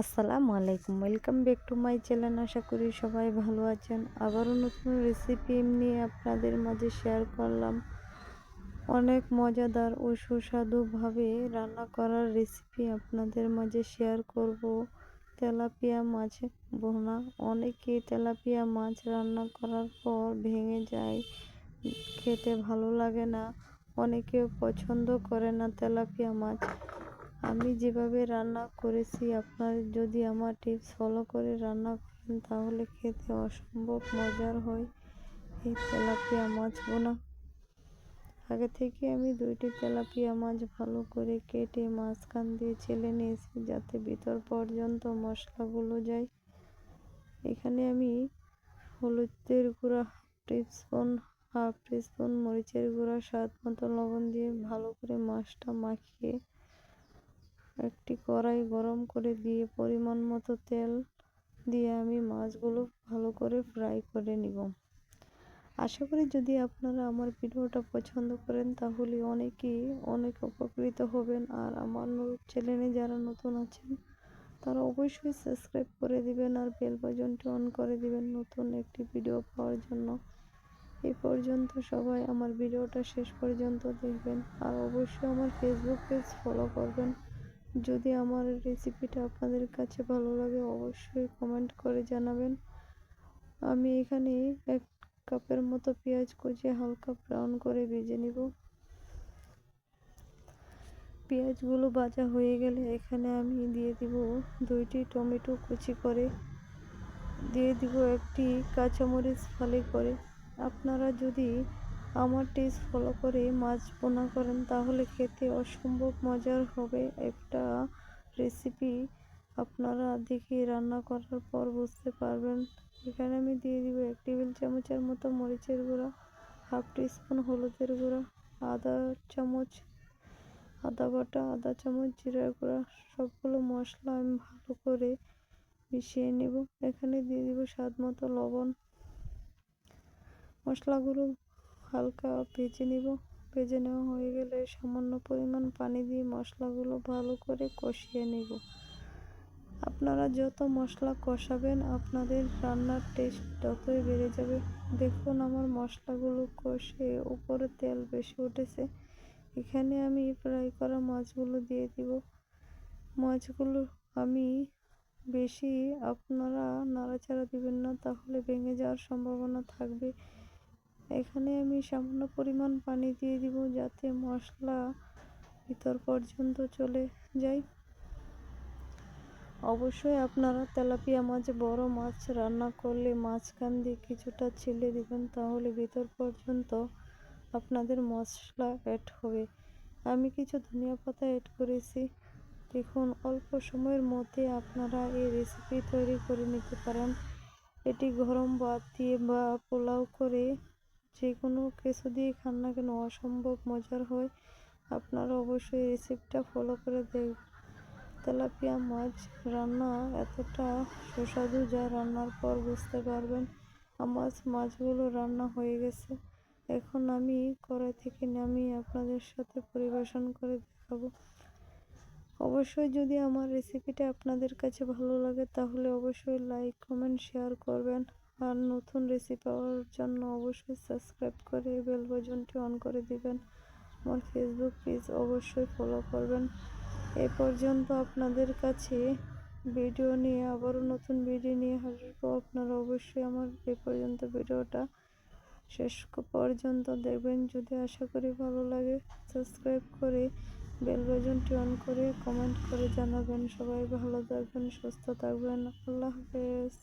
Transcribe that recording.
আসসালামু আলাইকুম। Welcome back to my channel আশা করি সবাই ভালো আছেন। আবারও নতুন রেসিপি নিয়ে আপনাদের মাঝে শেয়ার করলাম। অনেক মজাদার ও সুস্বাদুভাবে রান্না করার রেসিপি আপনাদের মাঝে শেয়ার করব। তেলাপিয়া মাছ বোনা অনেকে তেলাপিয়া মাছ রান্না করার পর ভেঙে যায়। খেতে ভালো লাগে না। অনেকেও পছন্দ করে না তেলাপিয়া মাছ। আমি যেভাবে রান্না করেছি, আপনার যদি আমার টিপস ফলো করে রান্না করেন, তাহলে খেতে অসম্ভব মজার হয়। এই তেলাপিয়া মাছ বোনা। আগে থেকে আমি দুইটি তেলাপিয়া মাছ ভালো করে কেটে মাঝখান দিয়ে ছেলে নিয়েছি, যাতে ভিতর পর্যন্ত মশলাগুলো যায়। এখানে আমি হলুদের গুঁড়া হাফ টিস্পুন হাফ টিস্পুন মরিচের গুঁড়া, স্বাদ মতো লবণ দিয়ে ভালো করে মাছটা মাখিয়ে একটি কড়াই গরম করে দিয়ে পরিমাণ মতো তেল দিয়ে আমি মাছগুলো ভালো করে ফ্রাই করে নিব। আশা করি যদি আপনারা আমার ভিডিওটা পছন্দ করেন তাহলে অনেকেই অনেক উপকৃত হবেন। আর আমার চ্যানেলে যারা নতুন আছেন, তারা অবশ্যই সাবস্ক্রাইব করে দিবেন আর বেল বাজনটি অন করে দিবেন নতুন একটি ভিডিও পাওয়ার জন্য। এই পর্যন্ত সবাই আমার ভিডিওটা শেষ পর্যন্ত দেখবেন। আর অবশ্যই আমার ফেসবুক পেজ ফলো করবেন। যদি আমার রেসিপিটা আপনাদের কাছে ভালো লাগে, অবশ্যই কমেন্ট করে জানাবেন। আমি এখানে এক কাপের মতো পেঁয়াজ কুচিয়ে হালকা ব্রাউন করে ভেজে নিব। পেঁয়াজগুলো ভাজা হয়ে গেলে এখানে আমি দিয়ে দিব দুইটি টমেটো কুচি করে। দিয়ে দিব একটি কাঁচামরিচ ফালি করে। আপনারা যদি আমার টেস্ট ফলো করে মাছ বোনা করেন, তাহলে খেতে অসম্ভব মজার হবে। একটা রেসিপি আপনারা দেখে রান্না করার পর বুঝতে পারবেন। এখানে আমি দিয়ে দিব এক টেবিল চামচের মতো মরিচের গুঁড়া, হাফ টিস্পুন হলুদের গুঁড়া আদা চামচ আদা বাটা আদা চামচ জিরার গুঁড়া, সবগুলো মশলা আমি ভালো করে মিশিয়ে নেব। এখানে দিয়ে দিব স্বাদ মতো লবণ। মশলাগুলো হালকা ভেজে নিব। ভেজে নেওয়া হয়ে গেলে সামান্য পরিমাণ পানি দিয়ে মশলাগুলো ভালো করে কষিয়ে নেব। আপনারা যত মশলা কষাবেন, আপনাদের রান্নার টেস্ট ততই বেড়ে যাবে। দেখুন আমার মশলাগুলো কষে উপরে তেল বেশি উঠেছে। এখানে আমি ফ্রাই করা মাছগুলো দিয়ে দিব। মাছগুলো আমি বেশি আপনারা নাড়াচাড়া দিবেন না, তাহলে ভেঙে যাওয়ার সম্ভাবনা থাকবে। এখানে আমি সামান্য পরিমাণ পানি দিয়ে দিব যাতে মশলা ভিতর পর্যন্ত চলে যায়। অবশ্যই আপনারা তেলাপিয়া মাছ, বড় মাছ রান্না করলে মাঝখান দিয়ে কিছুটা ছিলে দিবেন, তাহলে ভিতর পর্যন্ত আপনাদের মশলা অ্যাড হবে। আমি কিছু ধনিয়া পাতা অ্যাড করেছি। দেখুন, অল্প সময়ের মধ্যে আপনারা এই রেসিপি তৈরি করে নিতে পারেন। এটি গরম ভাত দিয়ে বা পোলাও করে যে কোনো কিছু দিয়ে খান না কেন, অসম্ভব মজার হয়। আপনারা অবশ্যই রেসিপিটা ফলো করে দেখবেন। তেলাপিয়া মাছ রান্না এতটা সুস্বাদু যা রান্নার পর বুঝতে পারবেন। আমার মাছগুলো রান্না হয়ে গেছে। এখন আমি কড়াই থেকে নামিয়ে আপনাদের সাথে পরিবেশন করে দেখাবো। অবশ্যই যদি আমার রেসিপিটা আপনাদের কাছে ভালো লাগে, তাহলে অবশ্যই লাইক কমেন্ট শেয়ার করবেন। আর নতুন রেসিপি পাওয়ার জন্য অবশ্যই সাবস্ক্রাইব করে বেল বাটনটি অন করে দিবেন। আমার ফেসবুক পেজ অবশ্যই ফলো করবেন। এ পর্যন্ত আপনাদের কাছে ভিডিও নিয়ে আবারও নতুন ভিডিও নিয়ে হাসবো আপনারা অবশ্যই আমার এ পর্যন্ত ভিডিওটা শেষ পর্যন্ত দেখবেন। যদি আশা করি ভালো লাগে সাবস্ক্রাইব করে বেল বাটনটি অন করে কমেন্ট করে জানাবেন। সবাই ভালো থাকবেন, সুস্থ থাকবেন। আল্লাহ হাফেজ।